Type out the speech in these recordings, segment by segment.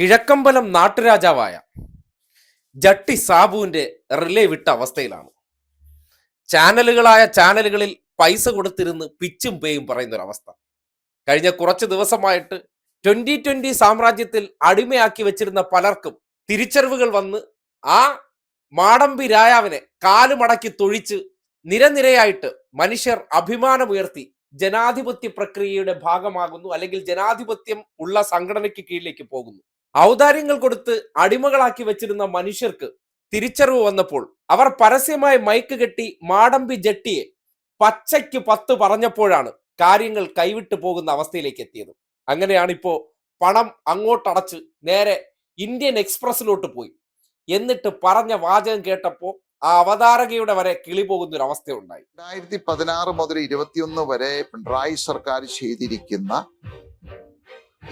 കിഴക്കമ്പലം നാട്ടുരാജാവായ ജട്ടി സാബുവിന്റെ relay വിട്ട അവസ്ഥയിലാണ്. ചാനലുകളായ ചാനലുകളിൽ പൈസ കൊടുത്തിരുന്ന് പിച്ചും പേയും പറയുന്ന ഒരു അവസ്ഥ കഴിഞ്ഞ കുറച്ച് ദിവസമായിട്ട് ട്വന്റി ട്വന്റി സാമ്രാജ്യത്തിൽ അടിമയാക്കി വെച്ചിരുന്ന പലർക്കും തിരിച്ചറിവുകൾ വന്ന് ആ മാടമ്പി രായാവിനെ കാലുമടക്കി തൊഴിച്ച് നിരനിരയായിട്ട് മനുഷ്യർ അഭിമാനമുയർത്തി ജനാധിപത്യ പ്രക്രിയയുടെ ഭാഗമാകുന്നു അല്ലെങ്കിൽ ജനാധിപത്യം ഉള്ള സംഘടനയ്ക്ക് കീഴിലേക്ക് പോകുന്നു. ഔദാര്യങ്ങൾ കൊടുത്ത് അടിമകളാക്കി വെച്ചിരുന്ന മനുഷ്യർക്ക് തിരിച്ചറിവ് വന്നപ്പോൾ അവർ പരസ്യമായി മൈക്ക് കെട്ടി മാടമ്പി ജട്ടിയെ പച്ചയ്ക്ക് പത്ത് പറഞ്ഞപ്പോഴാണ് കാര്യങ്ങൾ കൈവിട്ടു പോകുന്ന അവസ്ഥയിലേക്ക് എത്തിയത്. അങ്ങനെയാണ് ഇപ്പോ പണം അങ്ങോട്ടടച്ച് നേരെ ഇന്ത്യൻ എക്സ്പ്രസിലോട്ട് പോയി. എന്നിട്ട് പറഞ്ഞ വാചകം കേട്ടപ്പോൾ ആ അവതാരകയുടെ വരെ കിളി പോകുന്ന ഒരു അവസ്ഥ ഉണ്ടായി രണ്ടായിരത്തി പതിനാറ് മുതൽ ഇരുപത്തിയൊന്ന് വരെ പിണറായി സർക്കാർ ചെയ്തിരിക്കുന്ന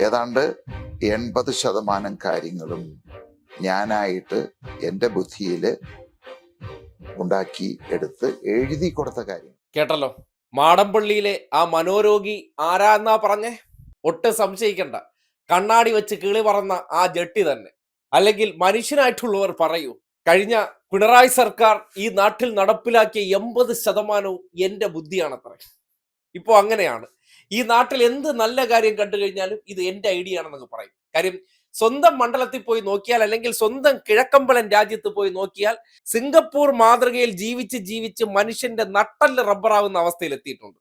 ഏതാണ്ട് എൺപത് ശതമാനം കാര്യങ്ങളും ഞാനായിട്ട് എന്റെ ബുദ്ധിയിൽ ഉണ്ടാക്കി എടുത്ത് എഴുതി കൊടുത്ത കാര്യം. കേട്ടല്ലോ? മാടമ്പള്ളിയിലെ ആ മനോരോഗി ആരാന്നാ പറഞ്ഞേ? ഒട്ടും സംശയിക്കണ്ട. കണ്ണാടി വെച്ച് കിളി പറന്ന ആ ജട്ടി തന്നെ. അല്ലെങ്കിൽ മനുഷ്യനായിട്ടുള്ളവർ പറയൂ കഴിഞ്ഞ പിണറായി സർക്കാർ ഈ നാട്ടിൽ നടപ്പിലാക്കിയ എൺപത് ശതമാനവും എന്റെ ബുദ്ധിയാണത്ര. ഇപ്പോ അങ്ങനെയാണ്. ഈ നാട്ടിൽ എന്ത് നല്ല കാര്യം കണ്ടു കഴിഞ്ഞാലും ഇത് എന്റെ ഐഡിയ ആണെന്നൊക്കെ പറയും. കാര്യം സ്വന്തം മണ്ഡലത്തിൽ പോയി നോക്കിയാൽ അല്ലെങ്കിൽ സ്വന്തം കിഴക്കമ്പലം രാജ്യത്ത് പോയി നോക്കിയാൽ സിംഗപ്പൂർ മാതൃകയിൽ ജീവിച്ച് ജീവിച്ച് മനുഷ്യന്റെ നട്ടൽ റബ്ബറാവുന്ന അവസ്ഥയിൽ എത്തിയിട്ടുണ്ട്.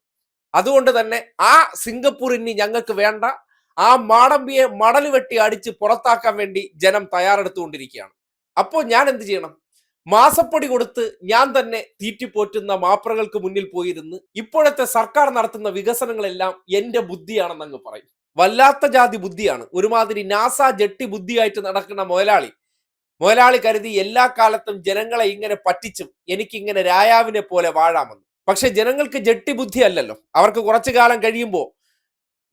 അതുകൊണ്ട് തന്നെ ആ സിംഗപ്പൂർ ഇനി ഞങ്ങൾക്ക് വേണ്ട. ആ മാടമ്പിയെ മടൽ വെട്ടി അടിച്ച് പുറത്താക്കാൻ വേണ്ടി ജനം തയ്യാറെടുത്തുകൊണ്ടിരിക്കുകയാണ്. അപ്പോൾ ഞാൻ എന്ത് ചെയ്യണം? മാസപ്പൊടി കൊടുത്ത് ഞാൻ തന്നെ തീറ്റിപ്പോറ്റുന്ന മാപ്രകൾക്ക് മുന്നിൽ പോയിരുന്ന് ഇപ്പോഴത്തെ സർക്കാർ നടത്തുന്ന വികസനങ്ങളെല്ലാം എന്റെ ബുദ്ധിയാണെന്ന് അങ്ങ് പറയും. വല്ലാത്ത ജാതി ബുദ്ധിയാണ്. ഒരുമാതിരി നാസ ജട്ടി ബുദ്ധിയായിട്ട് നടക്കുന്ന മുതലാളി. മുതലാളി കരുതി എല്ലാ കാലത്തും ജനങ്ങളെ ഇങ്ങനെ പറ്റിച്ചും എനിക്കിങ്ങനെ രായാവിനെ പോലെ വാഴാമെന്ന്. പക്ഷെ ജനങ്ങൾക്ക് ജട്ടി ബുദ്ധി അല്ലല്ലോ. അവർക്ക് കുറച്ചു കാലം കഴിയുമ്പോൾ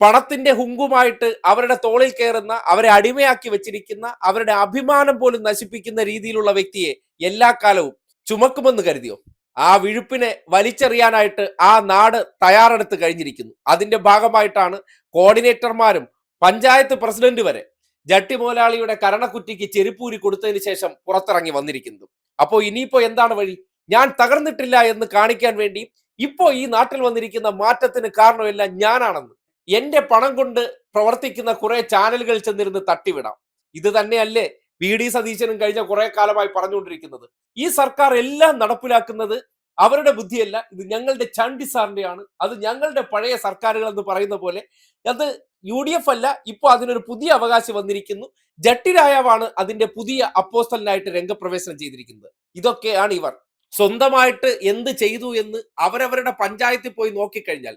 പണത്തിന്റെ ഹുങ്കുമായിട്ട് അവരുടെ തോളിൽ കയറുന്ന അവരെ അടിമയാക്കി വെച്ചിരിക്കുന്ന അവരുടെ അഭിമാനം പോലും നശിപ്പിക്കുന്ന രീതിയിലുള്ള വ്യക്തിയെ എല്ലാ കാലവും ചുമക്കുമെന്ന് കരുതിയോ? ആ വിഴുപ്പിനെ വലിച്ചെറിയാനായിട്ട് ആ നാട് തയ്യാറെടുത്ത് കഴിഞ്ഞിരിക്കുന്നു. അതിന്റെ ഭാഗമായിട്ടാണ് കോർഡിനേറ്റർമാരും പഞ്ചായത്ത് പ്രസിഡന്റ് വരെ ജട്ടി മോലാളിയുടെ കരണക്കുറ്റിക്ക് ചെരുപ്പൂരി കൊടുത്തതിന് ശേഷം പുറത്തിറങ്ങി വന്നിരിക്കുന്നത്. അപ്പോൾ ഇനിയിപ്പോ എന്താണ് വഴി? ഞാൻ തകർന്നിട്ടില്ല എന്ന് കാണിക്കാൻ വേണ്ടി ഇപ്പോ ഈ നാട്ടിൽ വന്നിരിക്കുന്ന മാറ്റത്തിന് കാരണമെല്ലാം ഞാനാണെന്ന്. എന്റെ പണം കൊണ്ട് പ്രവർത്തിക്കുന്ന കുറെ ചാനലുകൾ ചെന്നിരുന്ന് തട്ടിവിടാം. ഇത് തന്നെയല്ലേ വി ഡി സതീശനും കഴിഞ്ഞ കുറെ കാലമായി പറഞ്ഞുകൊണ്ടിരിക്കുന്നത്. ഈ സർക്കാർ എല്ലാം നടപ്പിലാക്കുന്നത് അവരുടെ ബുദ്ധിയല്ല ഇത് ഞങ്ങളുടെ ചണ്ടി സാറിന്റെയാണ് അത് ഞങ്ങളുടെ പഴയ സർക്കാരുകൾ എന്ന് പറയുന്ന പോലെ. അത് യു ഡി എഫ് അല്ല ഇപ്പോൾ അതിനൊരു പുതിയ അവകാശം വന്നിരിക്കുന്നു. ജട്ടിരായവാണ് അതിന്റെ പുതിയ അപ്പോസ്റ്റലിനായിട്ട് രംഗപ്രവേശനം ചെയ്തിരിക്കുന്നത്. ഇതൊക്കെയാണ് ഇവർ. സ്വന്തമായിട്ട് എന്ത് ചെയ്തു എന്ന് അവരവരുടെ പഞ്ചായത്തിൽ പോയി നോക്കിക്കഴിഞ്ഞാൽ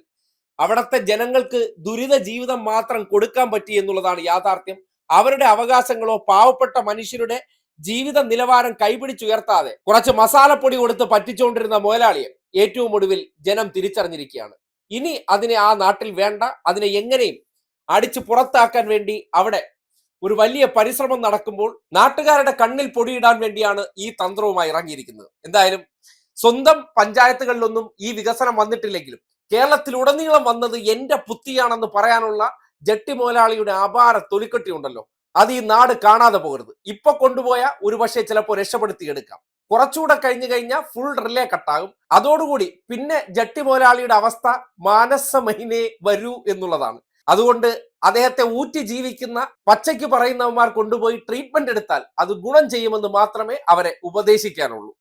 അവിടുത്തെ ജനങ്ങൾക്ക് ദുരിത ജീവിതം മാത്രം കൊടുക്കാൻ പറ്റി എന്നുള്ളതാണ് യാഥാർത്ഥ്യം. അവരുടെ അവകാശങ്ങളോ പാവപ്പെട്ട മനുഷ്യരുടെ ജീവിത നിലവാരം കൈപിടിച്ചുയർത്താതെ കുറച്ച് മസാലപ്പൊടി കൊടുത്ത് പറ്റിച്ചുകൊണ്ടിരുന്ന മുതലാളിയെ ഏറ്റവും ഒടുവിൽ ജനം തിരിച്ചറിഞ്ഞിരിക്കുകയാണ്. ഇനി അതിനെ ആ നാട്ടിൽ വേണ്ട അതിനെ എങ്ങനെയും അടിച്ചു പുറത്താക്കാൻ വേണ്ടി അവിടെ ഒരു വലിയ പരിശ്രമം നടക്കുമ്പോൾ നാട്ടുകാരുടെ കണ്ണിൽ പൊടിയിടാൻ വേണ്ടിയാണ് ഈ തന്ത്രവുമായി ഇറങ്ങിയിരിക്കുന്നത്. എന്തായാലും സ്വന്തം പഞ്ചായത്തുകളിലൊന്നും ഈ വികസനം വന്നിട്ടില്ലെങ്കിലും കേരളത്തിലുടനീളം വന്നത് എന്റെ പുത്തിയാണെന്ന് പറയാനുള്ള ജട്ടി മുതലാളിയുടെ അപാര തൊലിക്കെട്ടി ഉണ്ടല്ലോ. അത് ഈ നാട് കാണാതെ പോകരുത്. ഇപ്പൊ കൊണ്ടുപോയ ഒരു പക്ഷേ ചിലപ്പോൾ രക്ഷപ്പെടുത്തിയെടുക്കാം കുറച്ചുകൂടെ കഴിഞ്ഞു കഴിഞ്ഞാൽ ഫുൾ റിലേ കട്ടാകും അതോടുകൂടി പിന്നെ ജട്ടി മുതലാളിയുടെ അവസ്ഥ മാനസമഹിനെ വരൂ എന്നുള്ളതാണ്. അതുകൊണ്ട് അദ്ദേഹത്തെ ഊറ്റി ജീവിക്കുന്ന പച്ചയ്ക്ക് പറയുന്നവന്മാർ കൊണ്ടുപോയി ട്രീറ്റ്മെന്റ് എടുത്താൽ അത് ഗുണം ചെയ്യുമെന്ന് മാത്രമേ അവരെ ഉപദേശിക്കാനുള്ളൂ.